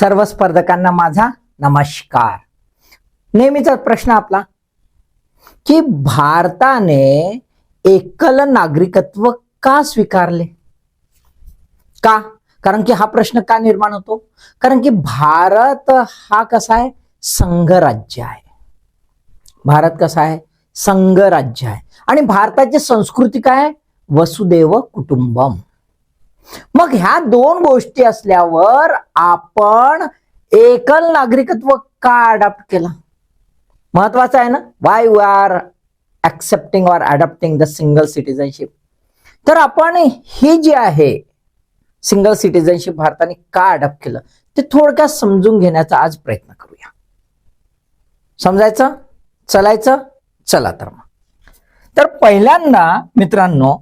सर्व स्पर्धकांना माझा नमस्कार. नेहमीचा प्रश्न आपला की भारताने एकल नागरिकत्व का स्वीकारले? का? कारण की हा प्रश्न का निर्माण होतो? कारण की भारत हा कसा आहे? संघराज्य आहे. भारत कसा आहे? संघराज्य आहे. आणि भारताची संस्कृती काय वसुदेव कुटुंबम. मग ह्या दोन गोष्टी असल्यावर आपण एकल नागरिकत्व का अडॉप्ट केलं? महत्वाचं आहे ना? Why you are accepting or adopting the single citizenship तर आपण ही जी आहे सिंगल सिटीजनशिप भारताने का अडॉप्ट केलं? ते थोडक्यात समजून घेण्याचा आज प्रयत्न करूया. समजायचं? चलायचं? चला तर मग. तर पहिल्यांदा मित्रांनो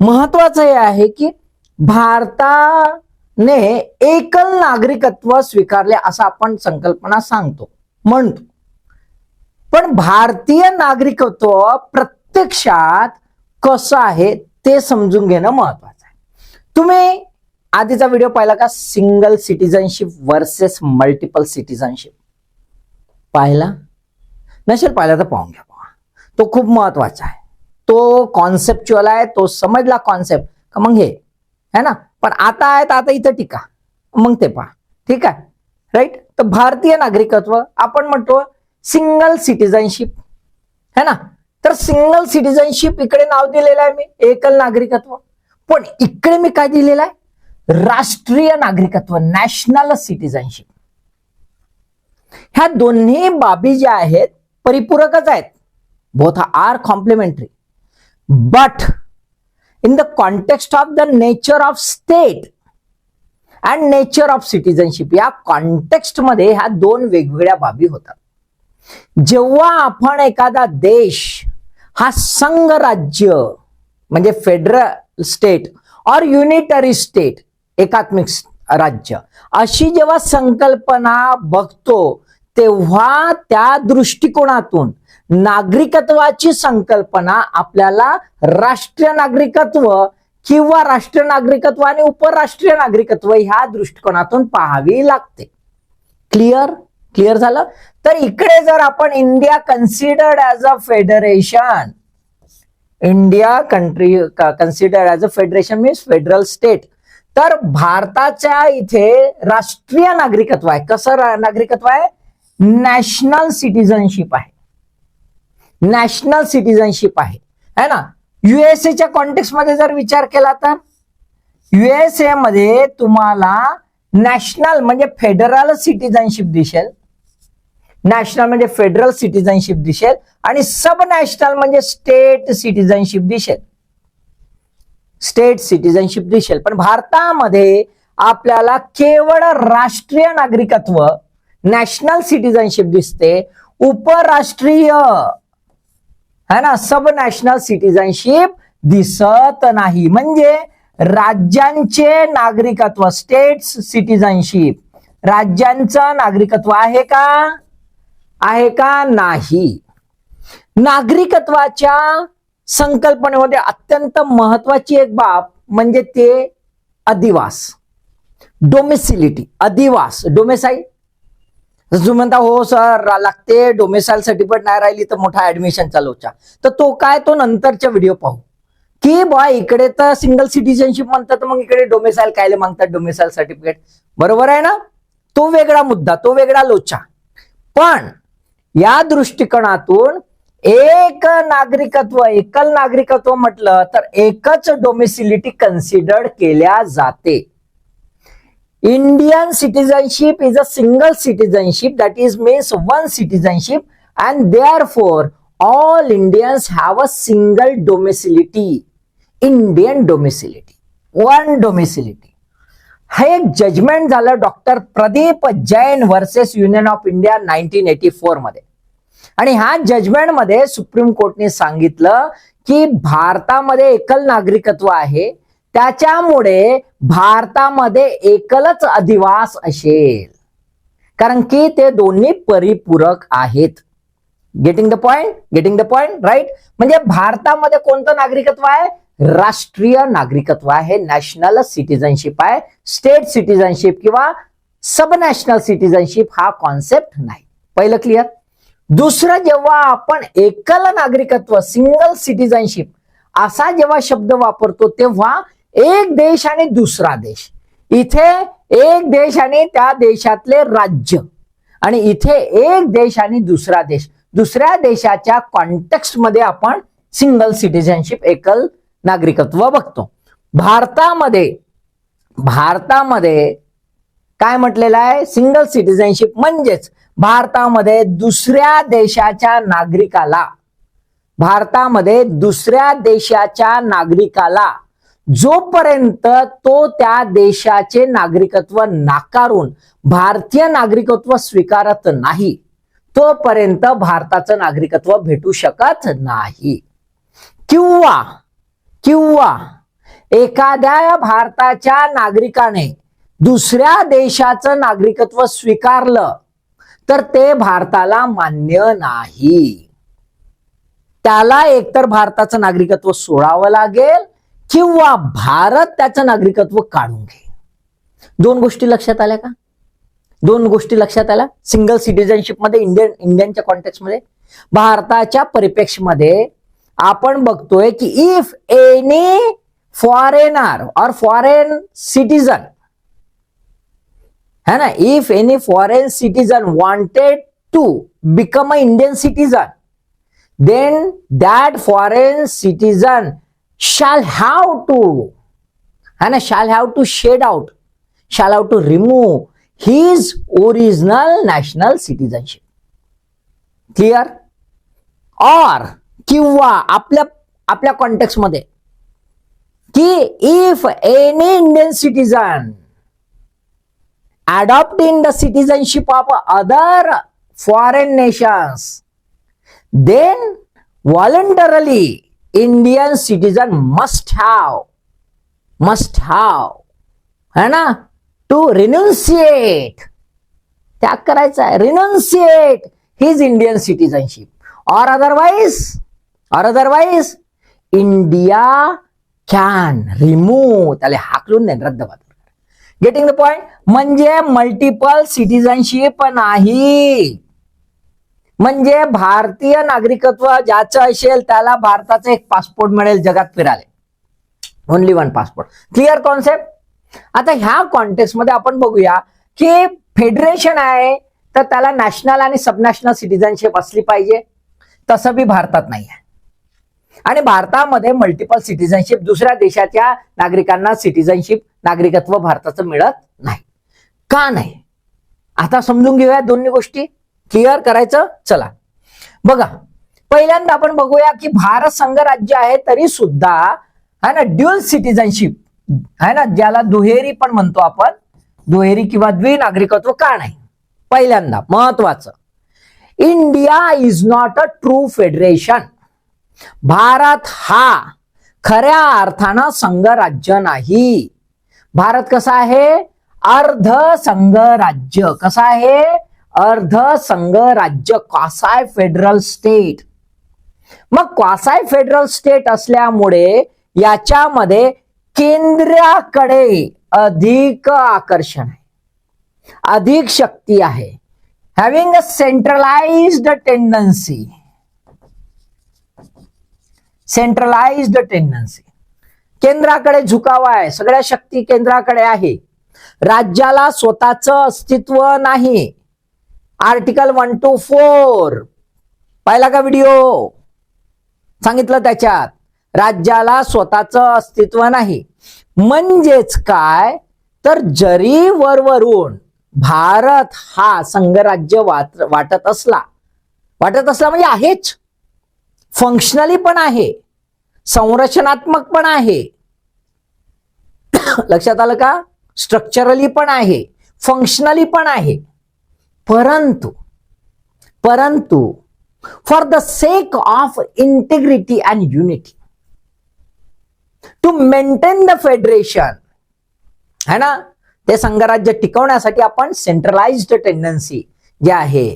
महत्वाचं हे आहे की भारताने एकल नागरिकत्व स्वीकारले असं आपण संकल्पना सांगतो म्हणतो. पण भारतीय नागरिकत्व प्रत्यक्षात कसं आहे ते समजून घेणं महत्वाचं आहे. तुम्ही आधीचा व्हिडिओ पाहिला का? Single citizenship versus multiple citizenship पाहिला? नसेल पाहिला तर पाहून घ्या बुवा. तो खूप महत्त्वाचा आहे. तो कॉन्सेप्च्युअल आहे तो समजला कॉन्सेप्ट का मग हे है ना? पण आता आहे तर आता इथं टीका. मग ते पहा. ठीक आहे? राईट तर भारतीय नागरिकत्व आपण म्हणतो सिंगल सिटिझनशिप है ना? तर सिंगल सिटिझनशिप इकडे नाव दिलेलं आहे मी एकल नागरिकत्व. पण इकडे मी काय दिलेलं आहे? राष्ट्रीय नागरिकत्व नॅशनल सिटिझनशिप ह्या दोन्ही बाबी ज्या आहेत परिपूरकच आहेत. Both are complementary but in the context of the nature of state and nature of citizenship या कॉन्टेक्स्टमध्ये ह्या दोन वेगवेगळ्या बाबी होतात. जेव्हा आपण एखादा देश हा संघ राज्य म्हणजे फेडरल स्टेट और युनिटरी स्टेट एकात्मिक राज्य अशी जेव्हा संकल्पना बघतो तेव्हा त्या दृष्टिकोनातून नागरिकत्वाची संकल्पना आपल्याला राष्ट्रीय नागरिकत्व किंवा राष्ट्रीय नागरिकत्व आणि उपराष्ट्रीय नागरिकत्व ह्या दृष्टिकोनातून पाहावी लागते. क्लिअर क्लिअर झालं? तर इकडे जर आपण India considered as a federation India country considered as a federation means federal state तर भारताच्या इथे राष्ट्रीय नागरिकत्व आहे. कसं नागरिकत्व आहे? नॅशनल सिटीजनशिप आहे. नॅशनल सिटीजनशिप आहे. है ना? युएसएच्या कॉन्टेक्स्टमध्ये जर विचार केला तर युएसए मध्ये तुम्हाला नॅशनल म्हणजे फेडरल सिटीजनशिप दिसेल. नॅशनल म्हणजे फेडरल सिटीजनशिप दिसेल आणि सब नॅशनल म्हणजे स्टेट सिटीजनशिप दिसेल. स्टेट सिटीजनशिप दिसेल. पण भारतामध्ये आपल्याला केवळ राष्ट्रीय नागरिकत्व नॅशनल सिटीजनशिप दिसते. उपराष्ट्रीय है ना सब नॅशनल सिटीजनशिप दिसत नाही. म्हणजे राज्यांचे नागरिकत्व स्टेट सिटीजनशिप. राज्यांचं नागरिकत्व आहे का? आहे का नाही? नागरिकत्वाच्या संकल्पनेमध्ये अत्यंत महत्वाची एक बाब म्हणजे ते अधिवास. डोमेसिलिटी अधिवास. डोमेसाईल तुम्ही म्हणता हो सर लागते. डोमेसाईल सर्टिफिकेट नाही राहिली तर मोठा ऍडमिशन चालवचा तर तो काय? तो नंतरच्या व्हिडिओ पाहू. की बा इकडे तर सिंगल सिटीजनशिप म्हणतात तर मग इकडे डोमेसाईल कायले मागतात डोमेसाईल सर्टिफिकेट बरोबर आहे ना? तो वेगळा मुद्दा तो वेगळा लोचा. पण या दृष्टिकोनातून एक नागरिकत्व एकल नागरिकत्व म्हटलं तर एकच डोमेसिलिटी कन्सिडर्ड केल्या जाते. Indian citizenship is a single citizenship that is means one citizenship and they are for all Indians have a single domicility Indian domicility one domicility हे एक जजमेंट झालं doctor Pradeep Jain versus union of India nineteen eighty फोरमध्ये. आणि ह्या जजमेंटमध्ये supreme कोर्टने सांगितलं की भारतामध्ये एकल नागरिकत्व आहे त्याच्यामुळे भारतामध्ये एकलच अधिवास असेल. कारण की ते दोन्ही परिपूरक आहेत. Getting the point getting the point right म्हणजे भारतामध्ये कोणतं नागरिकत्व आहे? राष्ट्रीय नागरिकत्व आहे. नॅशनल सिटीजनशिप आहे. स्टेट सिटीजनशिप किंवा सब नॅशनल सिटीजनशिप हा कॉन्सेप्ट नाही. पहिलं क्लिअर दुसरं जेव्हा आपण एकल नागरिकत्व सिंगल सिटीजनशिप असा जेव्हा शब्द वापरतो तेव्हा एक देश आणि दुसरा देश. इथे एक देश आणि त्या देशातले राज्य. आणि इथे एक देश आणि दुसरा देश. दुसऱ्या देशाच्या कॉन्टेक्स्टमध्ये आपण सिंगल सिटीजनशिप एकल नागरिकत्व बघतो. भारतामध्ये भारतामध्ये काय म्हटलेलं आहे? सिंगल सिटीजनशिप म्हणजेच भारतामध्ये दुसऱ्या देशाच्या नागरिकाला भारतामध्ये दुसऱ्या देशाच्या नागरिकाला जोपर्यंत तो त्या देशाचे नागरिकत्व नाकारून भारतीय नागरिकत्व स्वीकारत नाही तोपर्यंत भारताचं नागरिकत्व भेटू शकत नाही. किंवा किंवा एखाद्या भारताच्या नागरिकाने दुसऱ्या देशाचं नागरिकत्व स्वीकारलं तर ते भारताला मान्य नाही. त्याला एकतर भारताचं नागरिकत्व सोडावं लागेल किंवा भारत त्याचं नागरिकत्व काढून घे दोन गोष्टी लक्षात आल्या का? दोन गोष्टी लक्षात आल्या. सिंगल सिटीजनशिपमध्ये इंडियन इंडियनच्या कॉन्टेक्स्टमध्ये भारताच्या परिप्रेक्षमध्ये आपण बघतोय की इफ एनी फॉरेनर और फॉरेन सिटीजन है ना? If any foreign citizen wanted to become a Indian citizen then that foreign citizen shall have to and shall have to shed out shall have to remove his original national citizenship clear or किंवा आपल्या आपल्या context मध्ये की if any Indian citizen adopting the citizenship of other foreign nations then voluntarily Indian citizen must have must have है ना? To renunciate त्याग करायचा आहे. रिन्युन्सिएट हिज इंडियन सिटीजनशिप और अदरवाइज और अदरवाइज इंडिया कॅन रिमूव्ह त्याला हाकलून नाही रद्द गेटिंग द पॉइंट म्हणजे मल्टिपल सिटीजनशिप नाही. म्हणजे भारतीय नागरिकत्व ज्याचं असेल त्याला भारताचा एक पासपोर्ट मिळेल जगात फिरायला. Only one passport clear concept आता ह्या कॉन्टेक्स्टमध्ये आपण बघूया की फेडरेशन आहे तर त्याला नॅशनल आणि सबनॅशनल सिटीजनशिप असली पाहिजे. तसं बी भारतात नाही आहे. आणि भारतामध्ये मल्टिपल सिटीजनशिप दुसऱ्या देशाच्या नागरिकांना सिटीजनशिप नागरिकत्व भारताचं मिळत नाही. का नाही? आता समजून घेऊया दोन्ही गोष्टी. क्लिअर करायचं? चला. बघा पहिल्यांदा आपण बघूया की भारत संघ राज्य आहे तरी सुद्धा है ना ड्युअल सिटीजनशिप है ना ज्याला दुहेरी पण म्हणतो आपण दुहेरी किंवा द्विनागरिकत्व का नाही? पहिल्यांदा महत्वाचं. India is not a true federation Bharat हा खऱ्या अर्थानं संघ राज्य नाही. भारत कसा आहे? अर्ध संघ राज्य. कसा आहे? अर्ध संघ राज्य क्वासाय फेडरल स्टेट. मग क्वासाय फेडरल स्टेट असल्यामुळे याच्यामध्ये केंद्राकडे अधिक आकर्षण आहे. अधिक शक्ती आहे. Having a centralised tendency centralised tendency केंद्राकडे झुकावा आहे. सगळ्या शक्ती केंद्राकडे आहे. राज्याला स्वतःचं अस्तित्व नाही. Article one two four. पाहिला का व्हिडिओ? सांगितलं त्याच्यात. राज्याला स्वतःचं अस्तित्व नाही. म्हणजेच काय? तर जरी वरवरून भारत हा संघराज्य वाट वाटत असला. वाटत असला म्हणजे आहेच. फंक्शनली पण आहे. संरचनात्मक पण आहे. लक्षात आलं का? स्ट्रक्चरली पण आहे. फंक्शनली पण आहे. परंतु परंतु for the sake of integrity and unity to maintain the federation है ना? ते संघराज्य टिकवण्यासाठी आपण सेंट्रलाइज्ड टेंडन्सी जे आहे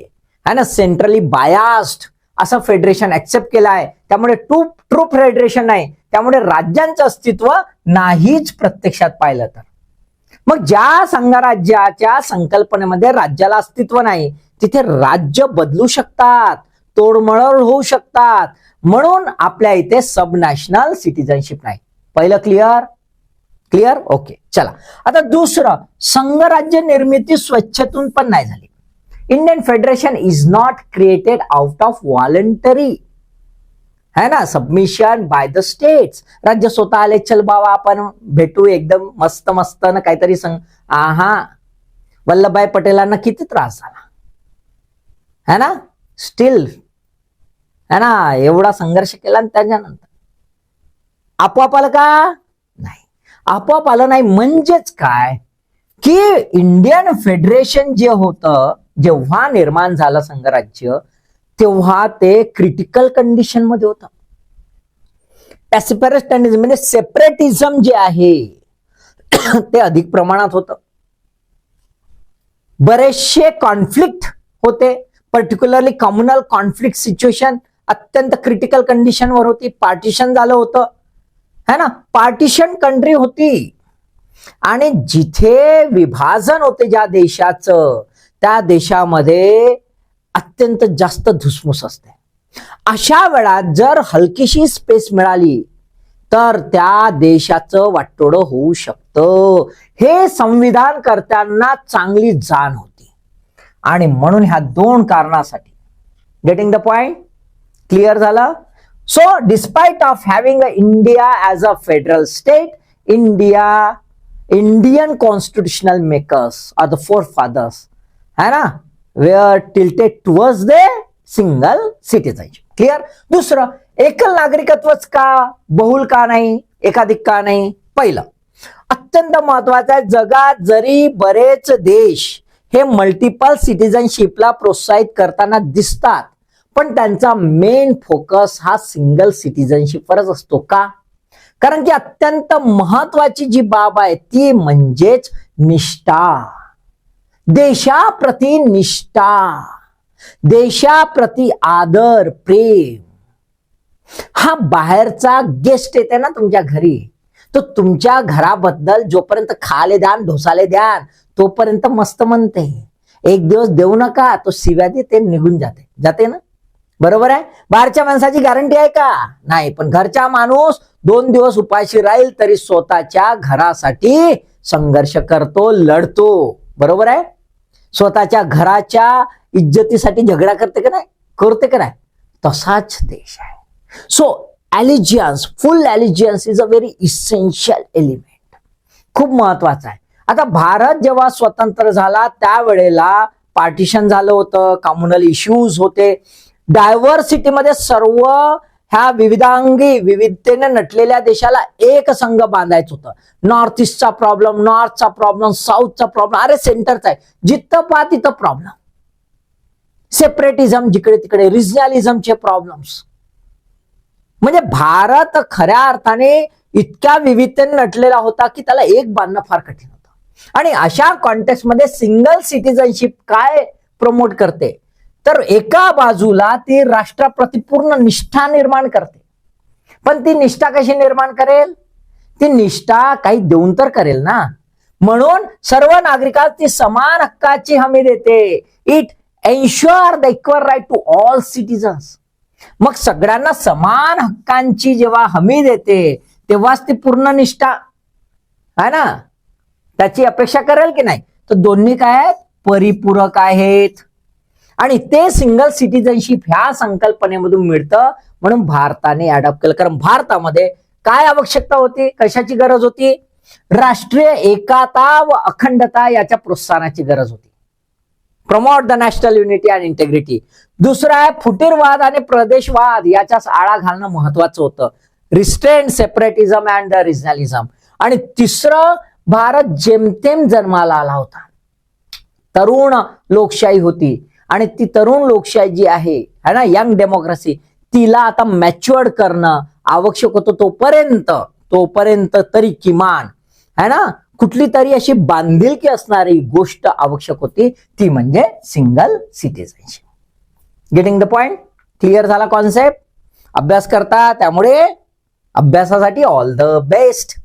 है ना? सेंट्रली बायास्ड असं फेडरेशन ऍक्सेप्ट केलं आहे. त्यामुळे टू ट्रू फेडरेशन आहे त्यामुळे राज्यांचं अस्तित्व नाहीच प्रत्यक्षात पाहिलं तर. मग ज्या संघराज्याच्या संकल्पनेमध्ये राज्याला अस्तित्व नाही तिथे राज्य बदलू शकतात तोडमळ होऊ शकतात. म्हणून आपल्या इथे सब नॅशनल सिटीजनशिप नाही. पहिलं क्लिअर? क्लिअर? ओके. चला. आता दुसरं संघराज्य निर्मिती स्वच्छतून पण नाही झाली. Indian federation is not created out of voluntary. है ना? सबमिशन बाय द स्टेट्स राज्य स्वतः आले चल बाबा आपण भेटू एकदम मस्त मस्त ना काहीतरी सांग. आहा. वल्लभभाई पटेलांना किती त्रास झाला. है ना? स्टील है ना? एवढा संघर्ष केला आणि त्याच्यानंतर. आपोआप आलं का? नाही. आपोआप आलं नाही म्हणजेच काय? की इंडियन फेडरेशन जे होतं जेव्हा निर्माण झालं संघराज्य तेव्हा ते क्रिटिकल कंडिशनमध्ये होतं. पॅसिफरेस्टनिझम म्हणजे सेपरेटिझम जे आहे ते अधिक प्रमाणात होतं. बरेचसे कॉन्फ्लिक्ट होते पर्टिक्युलरली कम्युनल कॉन्फ्लिक्ट सिच्युएशन अत्यंत क्रिटिकल कंडिशनवर होती. पार्टिशन झालं होतं. है ना? पार्टिशन कंट्री होती. आणि जिथे विभाजन होते ज्या देशाचं त्या देशामध्ये अत्यंत जास्त धुसमुस असते. अशा वेळात जर हलकीशी स्पेस मिळाली तर त्या देशाचं वाटोडं होऊ शकतं. हे संविधान करत्यांना चांगली जाण होती. आणि म्हणून ह्या दोन कारणासाठी गेटिंग द पॉइंट क्लिअर झालं? So despite of having a India as a federal state India Indian constitutional makers are the forefathers है ना? Were tilted towards the single citizen clear दुसरं एकल नागरिकत्वच का? बहुल का नाही? एकाधिक का नाही? पहिलं. अत्यंत महत्वाचं आहे जगात जरी बरेच देश हे मल्टिपल सिटीजनशिपला प्रोत्साहित करताना दिसतात पण त्यांचा मेन फोकस हा सिंगल सिटीजनशिपवरच असतो का? कारण की अत्यंत महत्वाची जी बाब आहे ती म्हणजेच निष्ठा. देशाप्रती निष्ठा देशाप्रती आदर प्रेम. हा बाहेरचा गेस्ट येते ना तुमच्या घरी तो तुमच्या घराबद्दल जोपर्यंत खाले द्यान ढोसाले द्यान तोपर्यंत मस्त म्हणते. एक दिवस देऊ नका तो शिव्या देते निघून जाते. जाते ना? बरोबर आहे? बाहेरच्या माणसाची गॅरंटी आहे का? नाही पण घरचा माणूस दोन दिवस उपाशी राहील तरी स्वतःच्या घरासाठी संघर्ष करतो लढतो. बरोबर आहे? स्वतःच्या घराच्या इज्जतीसाठी झगडा करते का नाही? करते का नाही? तसाच देश आहे. So allegiance full allegiance is a very essential element खूप महत्त्वाचा आहे. आता भारत जेव्हा स्वतंत्र झाला त्यावेळेला पार्टिशन झालं होतं कम्युनल इश्यूज होते. डायव्हर्सिटीमध्ये सर्व ह्या विविधांगी विविधतेने नटलेल्या देशाला एक संघ बांधायचं होतं. नॉर्थ ईस्टचा प्रॉब्लेम नॉर्थचा प्रॉब्लेम साऊथचा प्रॉब्लेम अरे सेंटरचा आहे. जिथं पा तिथं प्रॉब्लेम सेपरेटिझम जिकडे तिकडे रिजनॅलिझमचे प्रॉब्लेम्स म्हणजे भारत खऱ्या अर्थाने इतक्या विविधतेने नटलेला होता की त्याला एक बांधणं फार कठीण होतं. आणि अशा कॉन्टेक्स्टमध्ये सिंगल सिटिझनशिप काय प्रमोट करते? तर एका बाजूला ती राष्ट्राप्रती पूर्ण निष्ठा निर्माण करते. पण ती निष्ठा कशी निर्माण करेल? ती निष्ठा काही देऊन तर करेल ना. म्हणून सर्व नागरिकांना ती समान हक्काची हमी देते. It ensure the equal right to all citizens मग सगळ्यांना समान हक्कांची जेव्हा हमी देते तेव्हाच ती पूर्ण निष्ठा. आहे ना? त्याची अपेक्षा करेल की नाही? तर दोन्ही काय आहेत? परिपूरक आहेत. आणि ते सिंगल सिटीजनशिप ह्या संकल्पनेमधून मिळतं म्हणून भारताने अडॉप्ट केलं. कारण भारतामध्ये काय आवश्यकता होती? कशाची गरज होती? राष्ट्रीय एकाता व अखंडता याच्या प्रोत्साहनाची गरज होती. Promote the national unity and integrity दुसरं आहे फुटीरवाद आणि प्रदेशवाद याच्याच आळा घालणं महत्वाचं होतं. Restraint separatism and the regionalism आणि तिसरं भारत जेमतेम जन्माला आला होता. तरुण लोकशाही होती. आणि ती तरुण लोकशाही जी आहे है ना यंग डेमोक्रेसी तिला आता मॅच्युअर्ड करणं आवश्यक होतं तोपर्यंत तोपर्यंत तरी किमान है ना कुठली तरी अशी बांधिलकी असणारी गोष्ट आवश्यक होती ती म्हणजे single citizenship getting the point clear झाला कॉन्सेप्ट अभ्यास करता त्यामुळे अभ्यासासाठी ऑल द बेस्ट